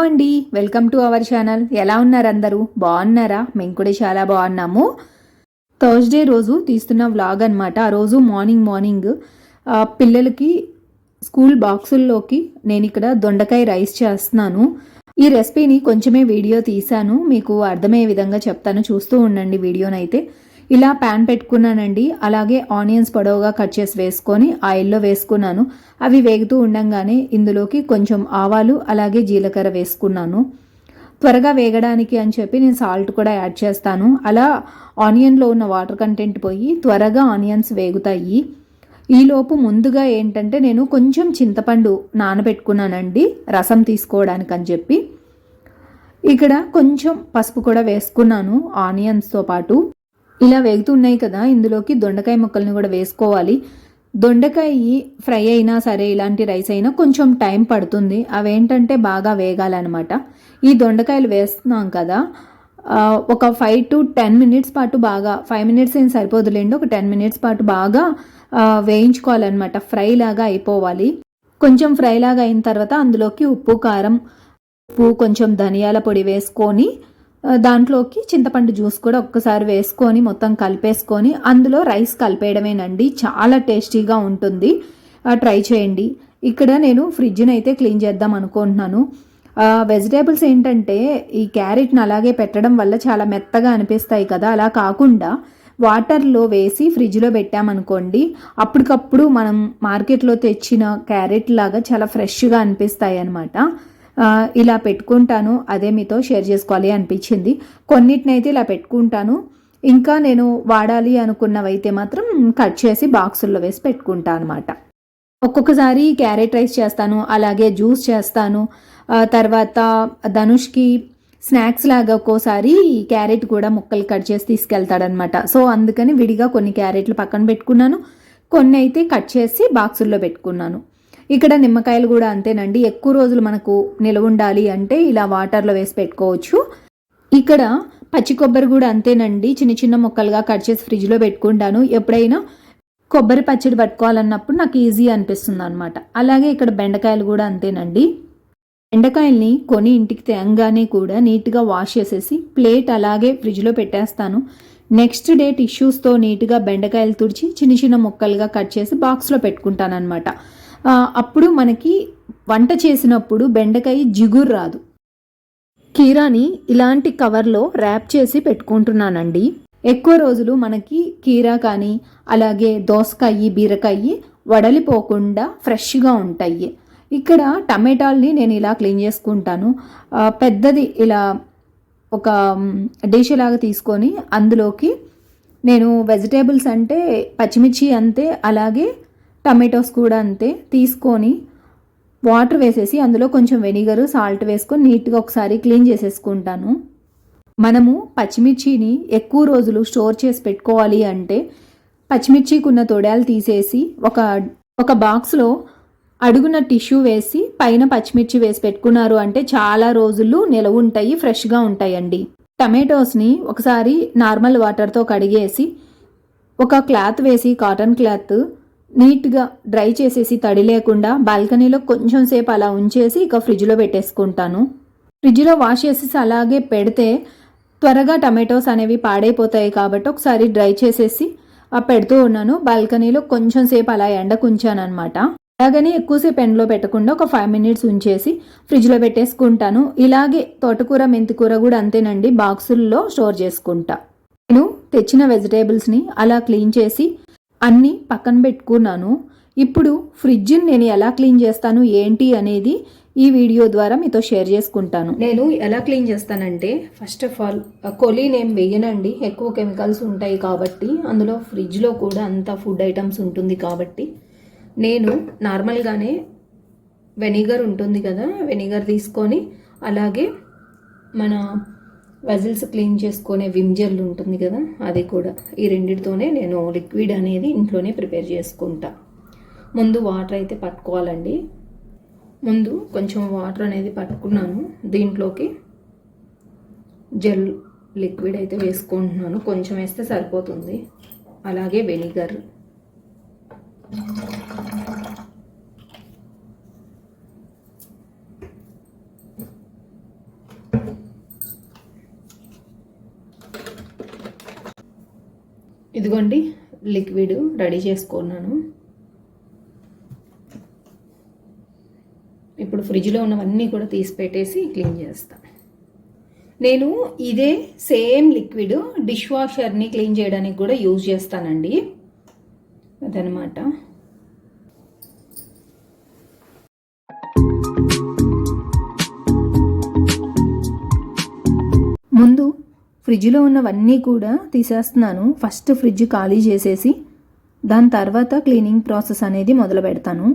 Hello అండి. Welcome to our channel. ఎలా ఉన్నారు అందరూ? బాగున్నారా? మేము కూడా చాలా బాగున్నాము. థర్స్డే రోజు తీస్తున్న వ్లాగ్ అనమాట ఆ రోజు మార్నింగ్ మార్నింగ్ పిల్లలకి స్కూల్ బాక్సుల్లోకి నేను ఇక్కడ దొండకాయ రైస్ చేస్తున్నాను. ఈ రెసిపీని కొంచెమే వీడియో తీశాను. మీకు అర్థమయ్యే విధంగా చెప్తాను. చూస్తూ ఉండండి వీడియోనైతే. ఇలా ప్యాన్ పెట్టుకున్నానండి. అలాగే ఆనియన్స్ పొడవుగా కట్ చేసి వేసుకొని ఆయిల్లో వేసుకున్నాను. అవి వేగుతూ ఉండంగానే ఇందులోకి కొంచెం ఆవాలు అలాగే జీలకర్ర వేసుకున్నాను. త్వరగా వేగడానికి అని చెప్పి నేను సాల్ట్ కూడా యాడ్ చేస్తాను. అలా ఆనియన్లో ఉన్న వాటర్ కంటెంట్ పోయి త్వరగా ఆనియన్స్ వేగుతాయి. ఈలోపు ముందుగా ఏంటంటే నేను కొంచెం చింతపండు నానబెట్టుకున్నానండి రసం తీసుకోవడానికి అని చెప్పి. ఇక్కడ కొంచెం పసుపు కూడా వేసుకున్నాను ఆనియన్స్తో పాటు. ఇలా వేగుతున్నాయి కదా ఇందులోకి దొండకాయ ముక్కల్ని కూడా వేసుకోవాలి. దొండకాయ ఫ్రై అయినా సరే ఇలాంటి రైస్ అయినా కొంచెం టైం పడుతుంది. అవేంటంటే బాగా వేగాలన్నమాట. ఈ దొండకాయలు వేస్తున్నాం కదా ఒక ఫైవ్ టు టెన్ మినిట్స్ పాటు బాగా ఫైవ్ మినిట్స్ ఏం సరిపోదులేండి ఒక టెన్ మినిట్స్ పాటు బాగా వేయించుకోవాలన్నమాట. ఫ్రై లాగా అయిపోవాలి. కొంచెం ఫ్రై లాగా అయిన తర్వాత అందులోకి ఉప్పు కారం ఉప్పు కొంచెం ధనియాల పొడి వేసుకొని దాంట్లోకి చింతపండు జ్యూస్ కూడా ఒక్కసారి వేసుకొని మొత్తం కలిపేసుకొని అందులో రైస్ కలిపేయడమేనండి. చాలా టేస్టీగా ఉంటుంది. ట్రై చేయండి. ఇక్కడ నేను ఫ్రిడ్జ్ని అయితే క్లీన్ చేద్దాం అనుకుంటున్నాను. వెజిటేబుల్స్ ఏంటంటే ఈ క్యారెట్ని అలాగే పెట్టడం వల్ల చాలా మెత్తగా అనిపిస్తాయి కదా. అలా కాకుండా వాటర్లో వేసి ఫ్రిడ్జ్లో పెట్టామనుకోండి అప్పటికప్పుడు మనం మార్కెట్లో తెచ్చిన క్యారెట్ లాగా చాలా ఫ్రెష్గా అనిపిస్తాయి అనమాట ఇలా పెట్టుకుంటాను అదే మీతో షేర్ చేసుకోవాలి అనిపించింది. కొన్నిటినైతే ఇలా పెట్టుకుంటాను. ఇంకా నేను వాడాలి అనుకున్నవైతే మాత్రం కట్ చేసి బాక్సుల్లో వేసి పెట్టుకుంటాను అనమాట ఒక్కొక్కసారి క్యారెట్ రైస్ చేస్తాను అలాగే జ్యూస్ చేస్తాను. తర్వాత ధనుష్కి స్నాక్స్ లాగా ఒక్కోసారి క్యారెట్ కూడా ముక్కలు కట్ చేసి తీసుకెళ్తాడనమాట సో అందుకని విడిగా కొన్ని క్యారెట్లు పక్కన పెట్టుకున్నాను. కొన్ని అయితే కట్ చేసి బాక్సుల్లో పెట్టుకున్నాను. ఇక్కడ నిమ్మకాయలు కూడా అంతేనండి. ఎక్కువ రోజులు మనకు నిలవ ఉండాలి అంటే ఇలా వాటర్లో వేసి పెట్టుకోవచ్చు. ఇక్కడ పచ్చి కొబ్బరి కూడా అంతేనండి. చిన్న చిన్న ముక్కలుగా కట్ చేసి ఫ్రిడ్జ్లో పెట్టుకుంటాను. ఎప్పుడైనా కొబ్బరి పచ్చడి పట్టుకోవాలన్నప్పుడు నాకు ఈజీ అనిపిస్తుంది అనమాట అలాగే ఇక్కడ బెండకాయలు కూడా అంతేనండి. బెండకాయల్ని కొని ఇంటికి తేంగానే కూడా నీట్గా వాష్ చేసేసి ప్లేట్ అలాగే ఫ్రిడ్జ్లో పెట్టేస్తాను. నెక్స్ట్ డే టిష్యూస్తో నీట్గా బెండకాయలు తుడిచి చిన్న చిన్న ముక్కలుగా కట్ చేసి బాక్స్లో పెట్టుకుంటాను అనమాట అప్పుడు మనకి వంట చేసినప్పుడు బెండకాయ జిగురు రాదు. కీరాని ఇలాంటి కవర్లో ర్యాప్ చేసి పెట్టుకుంటున్నానండి. ఎక్కువ రోజులు మనకి కీరా కానీ అలాగే దోసకాయ బీరకాయ వడలిపోకుండా ఫ్రెష్గా ఉంటాయి. ఇక్కడ టమాటాలని నేను ఇలా క్లీన్ చేసుకుంటాను. పెద్దది ఇలా ఒక డిష్ లాగా తీసుకొని అందులోకి నేను వెజిటేబుల్స్ అంటే పచ్చిమిర్చి అంతే అలాగే టమాటోస్ కూడా అంతే. తీసుకొని వాటర్ వేసేసి అందులో కొంచెం వెనిగరు సాల్ట్ వేసుకొని నీట్గా ఒకసారి క్లీన్ చేసేసుకుంటాను. మనము పచ్చిమిర్చిని ఎక్కువ రోజులు స్టోర్ చేసి పెట్టుకోవాలి అంటే పచ్చిమిర్చికి ఉన్న తొడాలు తీసేసి ఒక ఒక బాక్స్లో అడుగున టిష్యూ వేసి పైన పచ్చిమిర్చి వేసి పెట్టుకున్నారు అంటే చాలా రోజులు నిలవ ఉంటాయి ఫ్రెష్గా ఉంటాయండి. టమాటోస్ని ఒకసారి నార్మల్ వాటర్తో కడిగేసి ఒక క్లాత్ వేసి కాటన్ క్లాత్ నీట్గా డ్రై చేసేసి తడి లేకుండా బాల్కనీలో కొంచెం సేపు అలా ఉంచేసి ఇక ఫ్రిడ్జ్లో పెట్టేసుకుంటాను. ఫ్రిడ్జ్లో వాష్ చేసేసి అలాగే పెడితే త్వరగా టమాటోస్ అనేవి పాడైపోతాయి కాబట్టి ఒకసారి డ్రై చేసేసి ఆ పెడుతూ ఉన్నాను. బాల్కనీలో కొంచెం సేపు అలా ఎండకు ఉంచాను అనమాట అలాగని ఎక్కువసేపు ఎండలో పెట్టకుండా ఒక ఫైవ్ మినిట్స్ ఉంచేసి ఫ్రిడ్జ్లో పెట్టేసుకుంటాను. ఇలాగే తోటకూర మెంతికూర కూడా అంతేనండి. బాక్సుల్లో స్టోర్ చేసుకుంటా. నేను తెచ్చిన వెజిటేబుల్స్ని అలా క్లీన్ చేసి అన్నీ పక్కన పెట్టుకున్నాను. ఇప్పుడు ఫ్రిడ్జ్ని నేను ఎలా క్లీన్ చేస్తాను ఏంటి అనేది ఈ వీడియో ద్వారా మీతో షేర్ చేసుకుంటాను. నేను ఎలా క్లీన్ చేస్తానంటే ఫస్ట్ ఆఫ్ ఆల్ కొలీన్ ఏం వేయనండి. ఎక్కువ కెమికల్స్ ఉంటాయి కాబట్టి అందులో ఫ్రిడ్జ్లో కూడా అంత ఫుడ్ ఐటమ్స్ ఉంటుంది కాబట్టి. నేను నార్మల్గానే వెనిగర్ ఉంటుంది కదా వెనిగర్ తీసుకొని అలాగే మన వెజిల్స్ క్లీన్ చేసుకునే విమ్ జెల్ ఉంటుంది కదా అది కూడా. ఈ రెండింటితోనే నేను లిక్విడ్ అనేది ఇంట్లోనే ప్రిపేర్ చేసుకుంటా. ముందు వాటర్ అయితే పట్టుకోవాలండి. ముందు కొంచెం వాటర్ అనేది పట్టుకున్నాను. దీంట్లోకి జెల్ లిక్విడ్ అయితే వేసుకుంటున్నాను. కొంచెం వేస్తే సరిపోతుంది. అలాగే వెనిగర్ ఇదిగోండి లిక్విడ్ రెడీ చేసుకున్నాను. ఇప్పుడు ఫ్రిడ్జ్లో ఉన్నవన్నీ కూడా తీసి పెట్టేసి క్లీన్ చేస్తాను నేను ఇదే సేమ్ లిక్విడ్ డిష్ వాషర్ని క్లీన్ చేయడానికి కూడా యూజ్ చేస్తానండి. అదనమాట. ఫ్రిడ్జ్లో ఉన్నవన్నీ కూడా తీసేస్తున్నాను. ఫస్ట్ ఫ్రిడ్జ్ ఖాళీ చేసేసి దాని తర్వాత క్లీనింగ్ ప్రాసెస్ అనేది మొదలు పెడతాను.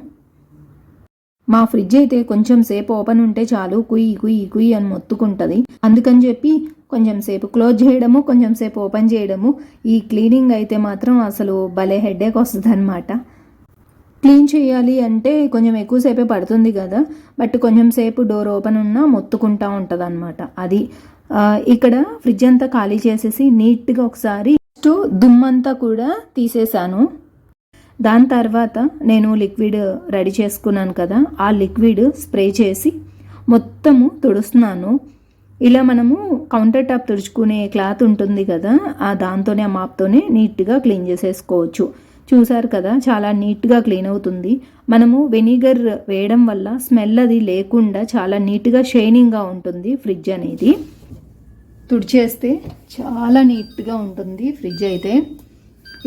మా ఫ్రిడ్జ్ అయితే కొంచెం సేపు ఓపెన్ ఉంటే చాలు కుయ్యి కుయ్యి కుయ్యి అని మొత్తుకుంటుంది. అందుకని చెప్పి కొంచెం సేపు క్లోజ్ చేయడము కొంచెం సేపు ఓపెన్ చేయడము ఈ క్లీనింగ్ అయితే మాత్రం అసలు భలే హెడేక్ వస్తుంది అనమాట క్లీన్ చేయాలి అంటే కొంచెం ఎక్కువసేపే పడుతుంది కదా బట్ కొంచెం సేపు డోర్ ఓపెన్ ఉన్నా మొత్తుకుంటా ఉంటుంది అనమాట అది ఇక్కడ ఫ్రిడ్జ్ అంతా ఖాళీ చేసేసి నీట్గా ఒకసారి నెక్స్ట్ దుమ్మంతా కూడా తీసేసాను దాని తర్వాత నేను లిక్విడ్ రెడీ చేసుకున్నాను కదా ఆ లిక్విడ్ స్ప్రే చేసి మొత్తము తుడుస్తున్నాను. ఇలా మనము కౌంటర్ టాప్ తుడుచుకునే క్లాత్ ఉంటుంది కదా ఆ దాంతోనే ఆ మాప్తోనే నీట్గా క్లీన్ చేసేసుకోవచ్చు. చూసారు కదా చాలా నీట్గా క్లీన్ అవుతుంది. మనము వెనిగర్ వేయడం వల్ల స్మెల్ అది లేకుండా చాలా నీట్గా షైనింగ్గా ఉంటుంది ఫ్రిడ్జ్ అనేది. తుడిచేస్తే చాలా నీట్గా ఉంటుంది ఫ్రిడ్జ్ అయితే.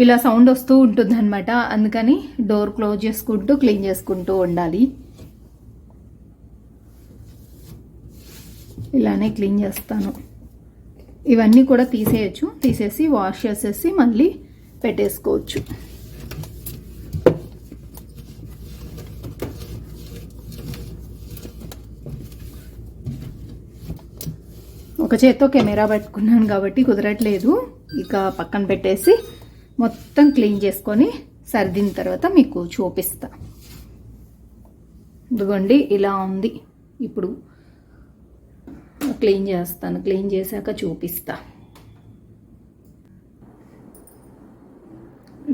ఇలా సౌండ్ వస్తూ ఉంటుంది అనమాట అందుకని డోర్ క్లోజ్ చేసుకుంటూ క్లీన్ చేసుకుంటూ ఉండాలి. ఇలానే క్లీన్ చేస్తాను. ఇవన్నీ కూడా తీసేయచ్చు. తీసేసి వాష్ చేసేసి మళ్ళీ పెట్టేసుకోవచ్చు. ఒక చేత్తో కెమెరా పెట్టుకున్నాను కాబట్టి కుదరట్లేదు. ఇక పక్కన పెట్టేసి మొత్తం క్లీన్ చేసుకొని సర్దిన తర్వాత మీకు చూపిస్తా. ఇదిగోండి ఇలా ఉంది. ఇప్పుడు క్లీన్ చేస్తాను. క్లీన్ చేశాక చూపిస్తా.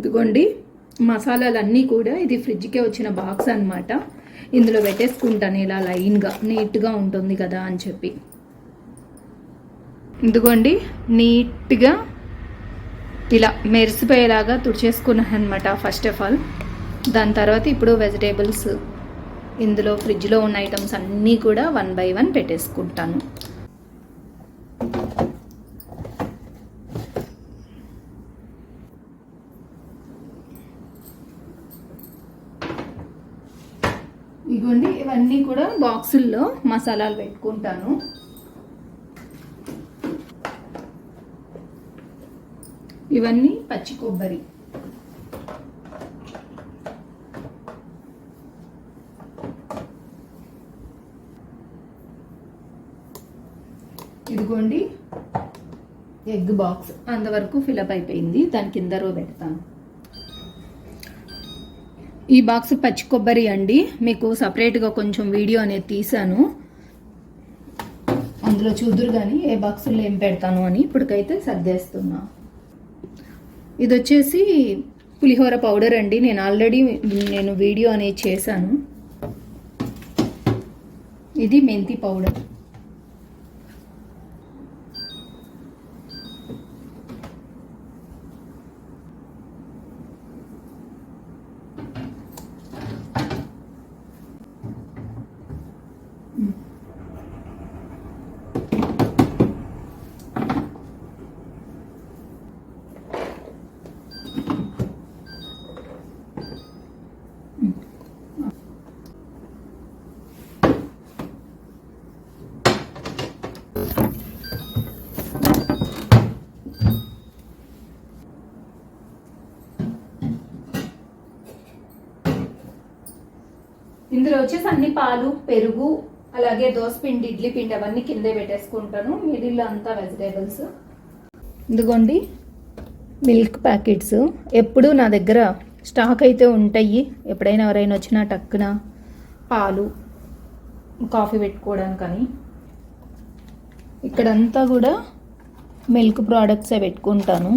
ఇదిగోండి మసాలాలన్నీ కూడా ఇది ఫ్రిడ్జ్కే వచ్చిన బాక్స్ అనమాట ఇందులో పెట్టేసుకుంటాను ఇలా లైన్గా నీట్గా ఉంటుంది కదా అని చెప్పి. ఇదిగోండి నీట్గా ఇలా మెరిసిపోయేలాగా తుడిచేసుకున్నాను అనమాట ఫస్ట్ ఆఫ్ ఆల్ దాని తర్వాత ఇప్పుడు వెజిటేబుల్స్ ఇందులో ఫ్రిడ్జ్లో ఉన్న ఐటమ్స్ అన్నీ కూడా వన్ బై వన్ పెట్టేసుకుంటాను. ఇదిగోండి ఇవన్నీ కూడా బాక్సుల్లో మసాలాలు పెట్టుకుంటాను. ఇవన్నీ పచ్చి కొబ్బరి. ఇదిగోండి ఎగ్ బాక్స్. అంతవరకు ఫిలప్ అయిపోయింది. దాని కింద రో పెడతాను. ఈ బాక్స్ పచ్చి కొబ్బరి అండి. మీకు సపరేట్గా కొంచెం వీడియో అనేది తీసాను అందులో చూదురు కానీ ఏ బాక్సుల్లో ఏం పెడతాను అని ఇప్పటికైతే సర్దేస్తున్నాను ఇది వచ్చేసి పులిహోర పౌడర్ అండి. నేను ఆల్రెడీ నేను వీడియో అనేది చేశాను. ఇది మెంతి పౌడర్. ఇందులో వచ్చేసి అన్ని పాలు పెరుగు అలాగే దోస పిండి ఇడ్లీ పిండి అవన్నీ కిందే పెట్టేసుకుంటాను. మిడిల్లో అంతా వెజిటేబుల్స్. ఇదిగోండి మిల్క్ ప్యాకెట్స్. ఎప్పుడు నా దగ్గర స్టాక్ అయితే ఉంటాయి. ఎప్పుడైనా ఎవరైనా వచ్చినా టక్కున పాలు కాఫీ పెట్టుకోవడానికని. ఇక్కడంతా కూడా మిల్క్ ప్రోడక్ట్సే పెట్టుకుంటాను.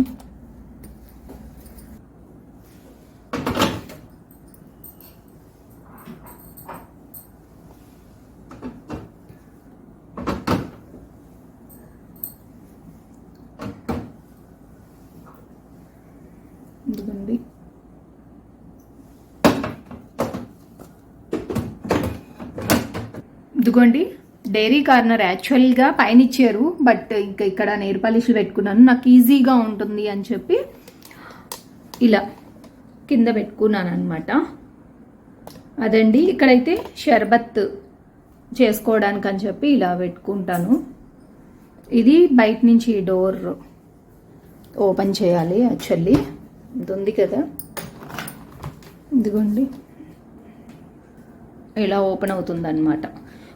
ఇదిగోండి డైరీ కార్నర్ యాక్చువల్గా పైన ఇచ్చారు బట్ ఇంకా ఇక్కడ నెయిల్ పాలిష్లు పెట్టుకున్నాను. నాకు ఈజీగా ఉంటుంది అని చెప్పి ఇలా కింద పెట్టుకున్నాను అనమాట అదండి ఇక్కడైతే షర్బత్ చేసుకోవడానికి అని చెప్పి ఇలా పెట్టుకుంటాను. ఇది బయట నుంచి డోర్ ఓపెన్ చేయాలి యాక్చువల్లీ. ఇది ఉంది కదా. ఇదిగోండి. ఇలా ఓపెన్ అవుతుంది అనమాట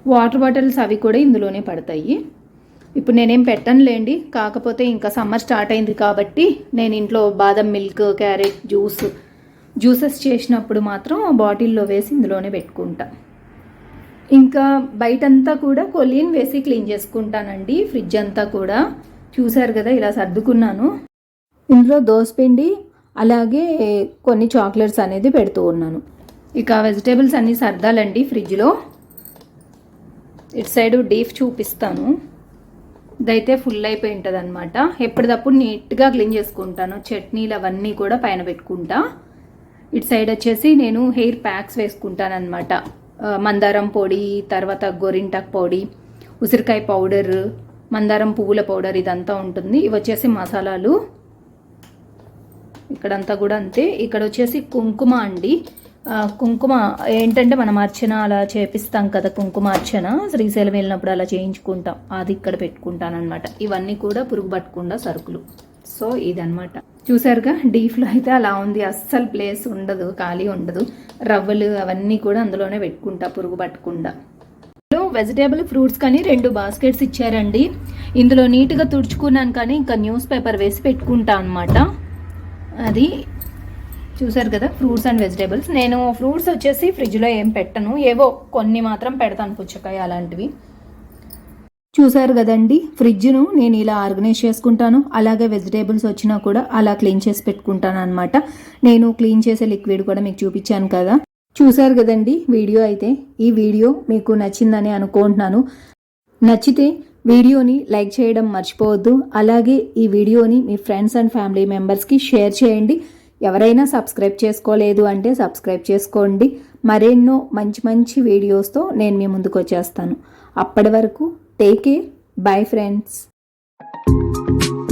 వాటర్ బాటిల్స్ అవి కూడా ఇందులోనే పడతాయి. ఇప్పుడు నేనేం పెట్టనులేండి. కాకపోతే ఇంకా సమ్మర్ స్టార్ట్ అయింది కాబట్టి నేను ఇంట్లో బాదం మిల్క్ క్యారెట్ జ్యూస్ జ్యూసెస్ చేసినప్పుడు మాత్రం బాటిల్లో వేసి ఇందులోనే పెట్టుకుంటా. ఇంకా బయటంతా కూడా కొలీన్ వేసి క్లీన్ చేసుకుంటానండి. ఫ్రిడ్జ్ అంతా కూడా. చూశారు కదా ఇలా సర్దుకున్నాను. ఇందులో దోసపిండి అలాగే కొన్ని చాక్లెట్స్ అనేది పెడుతూ ఉన్నాను. ఇక వెజిటేబుల్స్ అన్నీ సర్దాలండి ఫ్రిడ్జ్లో. ఇటు సైడ్ డీప్ చూపిస్తాను. ఇదైతే ఫుల్ అయిపోయి ఉంటుంది అనమాట ఎప్పటికప్పుడు నీట్గా క్లీన్ చేసుకుంటాను. చట్నీలు అవన్నీ కూడా పైన పెట్టుకుంటా. ఇటు సైడ్ వచ్చేసి నేను హెయిర్ ప్యాక్స్ వేసుకుంటాను అనమాట మందారం పొడి తర్వాత గోరింటాక్ పొడి ఉసిరికాయ పౌడర్ మందారం పువ్వుల పౌడర్ ఇదంతా ఉంటుంది. ఇవి వచ్చేసి మసాలాలు. ఇక్కడంతా కూడా అంతే. ఇక్కడ వచ్చేసి కుంకుమ అండి. కుంకుమ ఏంటంటే మనం అర్చన అలా చేపిస్తాం కదా కుంకుమ అర్చన. శ్రీశైలం వెళ్ళినప్పుడు అలా చేయించుకుంటాం. అది ఇక్కడ పెట్టుకుంటానమాట ఇవన్నీ కూడా పురుగు పట్టకుండా సరుకులు. సో ఇదనమాట చూసారుగా డీఫ్లో అయితే అలా ఉంది. అస్సలు ప్లేస్ ఉండదు ఖాళీ ఉండదు. రవ్వలు అవన్నీ కూడా అందులోనే పెట్టుకుంటా పురుగు పట్టకుండా. వెజిటేబుల్ ఫ్రూట్స్ కానీ రెండు బాస్కెట్స్ ఇచ్చారండి. ఇందులో నీట్గా తుడుచుకున్నాను కానీ ఇంకా న్యూస్ పేపర్ వేసి పెట్టుకుంటా అనమాట అది చూసారు కదా ఫ్రూట్స్ అండ్ వెజిటేబుల్స్. నేను ఫ్రూట్స్ వచ్చేసి ఫ్రిడ్జ్లో ఏం పెట్టను. ఏవో కొన్ని మాత్రం పెడతాను పుచ్చకాయ అలాంటివి. చూసారు కదండి ఫ్రిడ్జ్ను నేను ఇలా ఆర్గనైజ్ చేసుకుంటాను. అలాగే వెజిటేబుల్స్ వచ్చినా కూడా అలా క్లీన్ చేసి పెట్టుకుంటాను అనమాట నేను క్లీన్ చేసే లిక్విడ్ కూడా మీకు చూపించాను కదా. చూసారు కదండి వీడియో అయితే. ఈ వీడియో మీకు నచ్చిందని అనుకుంటున్నాను. నచ్చితే వీడియోని లైక్ చేయడం మర్చిపోవద్దు. అలాగే ఈ వీడియోని మీ ఫ్రెండ్స్ అండ్ ఫ్యామిలీ మెంబర్స్కి షేర్ చేయండి. ఎవరైనా సబ్స్క్రైబ్ చేసుకోలేదు అంటే సబ్స్క్రైబ్ చేసుకోండి. మరెన్నో మంచి మంచి వీడియోస్తో నేను మీ ముందుకు వచ్చేస్తాను. అప్పటి వరకు టేక్ కేర్ బై ఫ్రెండ్స్